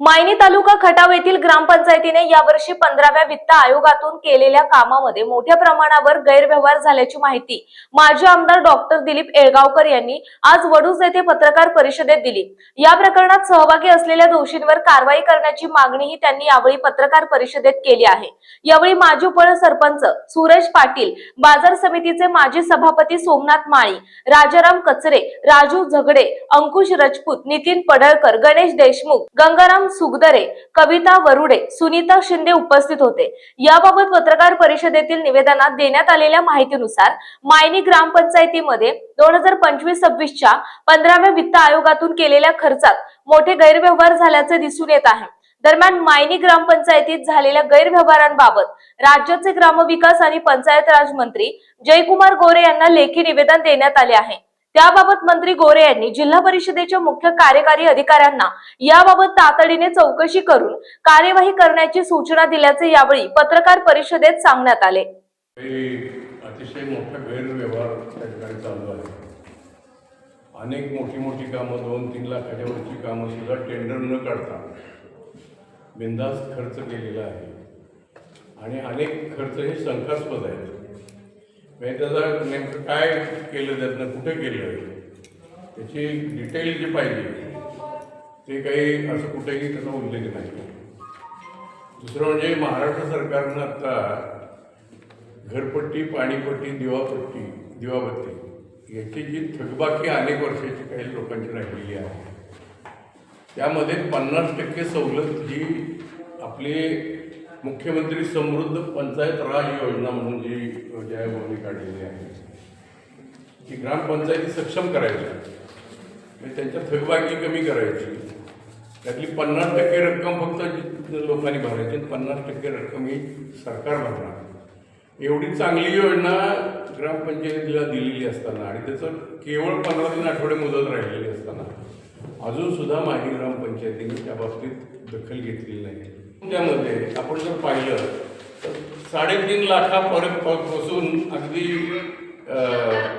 मायनी तालुका खटाव येथील ग्रामपंचायतीने यावर्षी पंधराव्या वित्त आयोगातून केलेल्या कामामध्ये मोठ्या प्रमाणावर गैरव्यवहार झाल्याची माहिती माजी आमदार डॉक्टर दिलीप येळगावकर यांनी आज वडूज येथे पत्रकार परिषदेत दिली. या प्रकरणात सहभागी असलेल्या दोषींवर कारवाई करण्याची मागणीही त्यांनी यावेळी पत्रकार परिषदेत केली आहे. यावेळी माजी उपसरपंच सूरज पाटील बाजार समितीचे माजी सभापती सोमनाथ माळी राजाराम कचरे राजू झगडे अंकुश रजपूत नितीन पडळकर गणेश देशमुख गंगाराम सुगदरे कविता वरुडे सुनीता शिंदे उपस्थित होते. याबाबत पत्रकार परिषदेतील निवेदनात देण्यात आलेल्या माहितीनुसार मायनी ग्रामपंचायतीमध्ये दोन हजार पंचवीस सव्वीसच्या पंधराव्या वित्त आयोगातून केलेल्या खर्चात मोठे गैरव्यवहार झाल्याचे दिसून येत आहे. दरम्यान मायनी ग्रामपंचायतीत झालेल्या गैरव्यवहारांबाबत राज्याचे ग्रामविकास आणि पंचायत राज मंत्री जयकुमार गोरे यांना लेखी निवेदन देण्यात आले आहे. त्याबाबत मंत्री गोरे यांनी जिल्हा परिषदेच्या मुख्य कार्यकारी अधिकाऱ्यांना याबाबत तातडीने चौकशी करून कार्यवाही करण्याची सूचना दिल्याचे यावेळी पत्रकार परिषदेत सांगण्यात आले. अतिशय मोठा गैरव्यवहार त्या ठिकाणी चालू आहे. अनेक मोठी मोठी कामं दोन तीन लाखाच्या वरची कामं सुद्धा टेंडर न काढता बिंदास खर्च केलेला आहे. आणि अनेक खर्च हे शंकास्पद आहेत. म्हणजे त्याचा नेमकं काय केलं त्यातनं कुठे केलं? त्याची डिटेल जी पाहिजे ते काही असं कुठेही त्याचा उल्लेख नाही. दुसरं म्हणजे महाराष्ट्र सरकारनं आता घरपट्टी पाणीपट्टी दिवापट्टी दिवाबत्ती याची जी थकबाकी अनेक वर्षाची काही लोकांची राहिलेली आहे. त्यामध्ये पन्नास टक्के सवलत ही आपली मुख्यमंत्री समृद्ध पंचायत राज योजना म्हणून जी जयभवानी काढलेली आहे. ती ग्रामपंचायती सक्षम करायची. म्हणजे त्यांच्या थकबाकी कमी करायची. त्यातली पन्नास टक्के रक्कम फक्त जी- लोकांनी भरायची आणि पन्नास टक्के रक्कम ही सरकार भरणार. एवढी चांगली योजना ग्रामपंचायतीला दिलेली असताना आणि त्याचं केवळ पंधरा तीन आठवडे मुदत राहिलेली असताना अजून सुद्धा ग्रामपंचायतीने त्या बाबतीत दखल घेतलेली नाही. त्यामध्ये आपण जर पाहिलं तर साडेतीन लाखापर्यंत पासून अगदी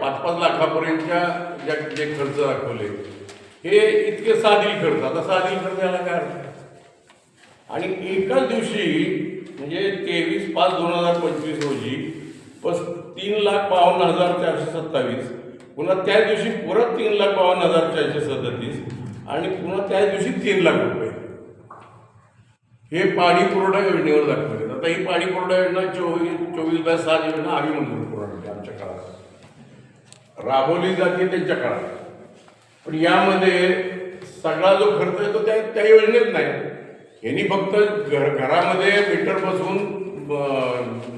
पाच पाच लाखापर्यंतच्या ज्या जे खर्च दाखवले हे इतके साधील खर्च. आता साधील खर्च याला काय अर्थ आणि एकाच दिवशी म्हणजे तेवीस पाच दोन हजार पंचवीस रोजी पस तीन लाख बावन्न हजार चारशे सत्तावीस. पुन्हा त्या दिवशी परत तीन लाख बावन्न हजार चारशे सदतीस. आणि पुन्हा त्या दिवशी तीन लाख रुपये. हे पाणी पुरवठा योजनेवर दाखवले आता ही पाणी पुरवठा योजना चोवीस चोवीस बाय सात योजना आम्ही मंजूर करून आणली आमच्या काळात. राबवली जाते त्यांच्या काळात. पण यामध्ये सगळा जो खर्च आहे तो त्या त्या योजनेत नाही. यांनी फक्त घर घरामध्ये मीटर बसवून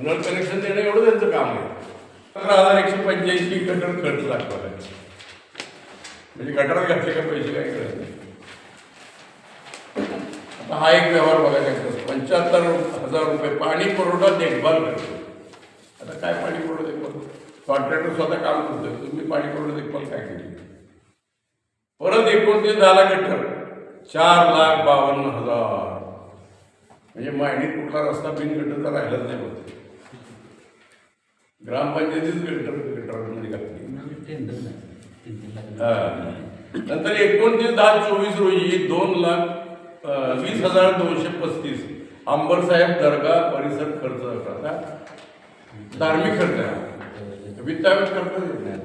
नळ कनेक्शन देणं एवढं त्यांचं काम आहे. सतरा हजार एकशे पंच्याऐंशी गटर खर्च दाखवला म्हणजे गटारात घातले का पैसे काय कळत नाही. आता हा एक व्यवहार बघायचा आहे. पंच्याहत्तर हजार रुपये पाणी पुरवठा देखभाल करतो. आता काय पाणी पुरवठा देखभाल कॉन्ट्रॅक्टर स्वतः काम करतोय तुम्ही पाणी पुरवठा देखभाल काय केली? परत एकोणतीस झाला गटर चार लाख बावन्न हजार. म्हणजे माहितीत कुठला रस्ता बिन गटरचा राहिलाच नाही होत ग्रामपंचायतीच गटर गटरमध्ये घातली. हा. नंतर एकोणतीस दहा चोवीस रोजी दोन लाख वीस हजार दोनशे पस्तीस. अंबरसाहेब दर्गा परिसर खर्च आता धार्मिक खर्च आहे. वित्त आयोग खर्च देत नाही.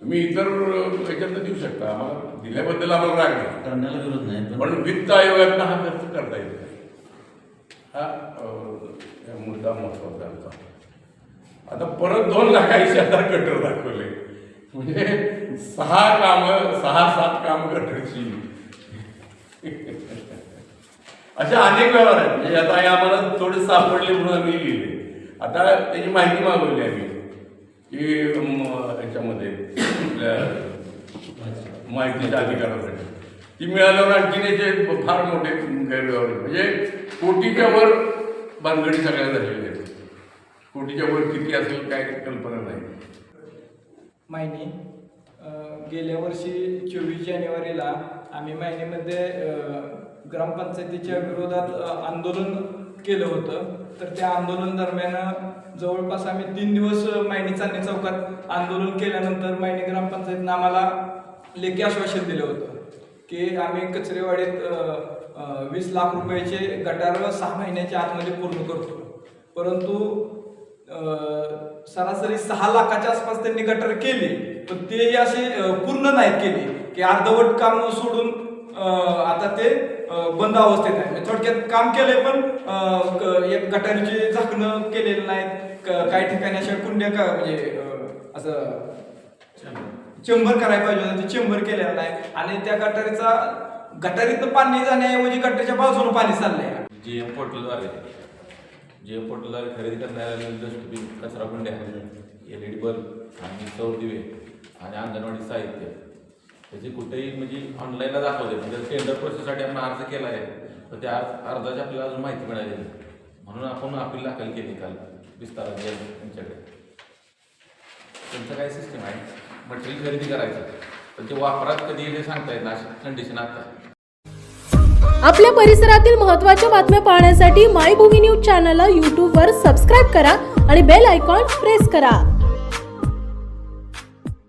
तुम्ही इतर याच्यात देऊ शकता. आम्हाला दिल्याबद्दल आम्हाला राग नाही. करण्याला विरोध नाही पण वित्त आयोगातनं हा खर्च करता येत नाही. हा मुद्दा महत्त्वाचा आमचा आता परत दोन लाख ऐंशी हजार गटर दाखवले. म्हणजे सहा कामं सहा सात कामं गटरची. अशा अनेक व्यवहार आहेत. म्हणजे आता हे आम्हाला थोडे सापडले म्हणून आम्ही लिहिले. आता त्याची माहिती मागवली आम्ही. की याच्यामध्ये माहितीच्या अधिकारासाठी. ती मिळाल्यावर आणखीन याचे फार मोठे गैरव्यवहार म्हणजे कोटीच्या वर भानगडी सगळ्या झालेल्या आहेत. कोटीच्या वर किती असेल काय कल्पना नाही. माहिती? गेल्या वर्षी चोवीस जानेवारीला आम्ही महिन्यामध्ये ग्रामपंचायतीच्या विरोधात आंदोलन केलं होतं. तर त्या आंदोलन दरम्यान जवळपास आम्ही तीन दिवस मायणी चांदणी चौकात आंदोलन केल्यानंतर मायणी ग्रामपंचायतीनं आम्हाला लेखी आश्वासन दिलं होतं की आम्ही कचरेवाडीत वीस लाख रुपयाचे गटार सहा महिन्याच्या आतमध्ये पूर्ण करतो. परंतु सरासरी सहा लाखाच्या आसपास त्यांनी गटार केली. पण ते असे पूर्ण नाहीत केले की अर्धवट काम सोडून आता ते बंद अवस्थेत आहे म्हणजे थोडक्यात काम केलंय पण एक गटारीचे झाकणं केलेलं नाहीत. काही ठिकाणी अशा कुंड्या का म्हणजे असं चेंबर करायला पाहिजे होतं ते चेंबर केलेला नाही. आणि त्या गटारीचा गटारीतनं पाणी जाण्याऐवजी गटारीच्या बाजूने पाणी चाललंय. जी एम पोर्टलद्वारे जी एम पोर्टलद्वारे खरेदी करणाऱ्या डस्टबिन कचरा कुंड्या एल ई डी बल्ब आणि सौर दिवे आणि अंगणवाडी साहित्य. त्याचे कुठेही म्हणजे ऑनलाईनला दाखवते. म्हणजे टेंडर प्रोसेससाठी आपण अर्ज केला आहे तर त्या अर्जाची आपल्याला अजून माहिती मिळाली नाही. म्हणून आपण अपील दाखल केली काल विस्तारात त्यांच्याकडे त्यांचं काय सिस्टम आहे? मटेरियल खरेदी करायचं. पण ते वापरात कधी येईल सांगता येत अशी कंडिशन आता. आपल्या परिसरातील महत्त्वाच्या बातम्या पाहण्यासाठी मायभूमी न्यूज चॅनलला यूट्यूबवर सबस्क्राईब करा आणि बेल आयकॉन प्रेस करा.